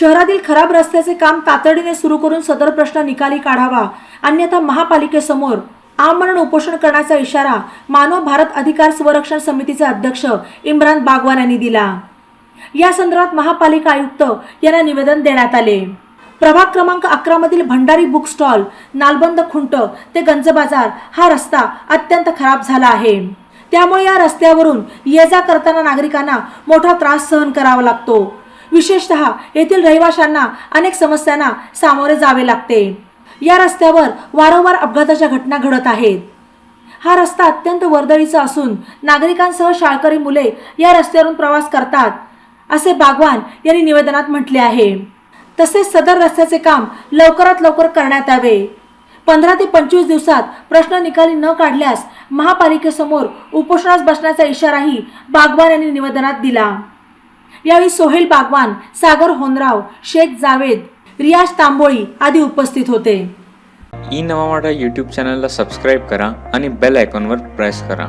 शहरातील खराब रस्त्याचे काम तातडीने सुरू करून सदर प्रश्न निकाली काढावा. अन्यथा महापालिकेसमोर आमरण उपोषण करण्याचा इशारा मानव भारत अधिकार संरक्षण समितीचे अध्यक्ष इम्रान बागवान यांनी दिला. या संदर्भात महापालिका आयुक्त यांना निवेदन देण्यात आले. प्रभाग क्रमांक अकरा मधील भंडारी बुक स्टॉल नालबंद खुंट ते गंज बाजार हा रस्ता अत्यंत खराब झाला आहे. त्यामुळे या रस्त्यावरून ये जा करताना नागरिकांना मोठा त्रास सहन करावा लागतो. विशेषतः येथील रहिवाशांना अनेक समस्यांना सामोरे जावे लागते. या रस्त्यावर वारंवार अपघाताच्या घटना घडत आहेत. हा रस्ता अत्यंत वर्दळीचा असून नागरिकांसह शाळकरी मुले या रस्त्यावरून प्रवास करतात असे बागवान यांनी निवेदनात म्हटले आहे. तसेच सदर रस्त्याचे काम लवकरात लवकर करण्यात यावे. पंधरा ते पंचवीस दिवसात प्रश्न निकाली न काढल्यास महापालिकेसमोर उपोषणास बसण्याचा इशाराही बागवान यांनी निवेदनात दिला. यावेळी सोहेल बागवान सागर होनराव शेख जावेद रियाज तांबोळी आदी उपस्थित होते. ई नवा यूट्यूब चॅनलला सबस्क्राईब करा आणि बेल आयकॉनवर प्रेस करा.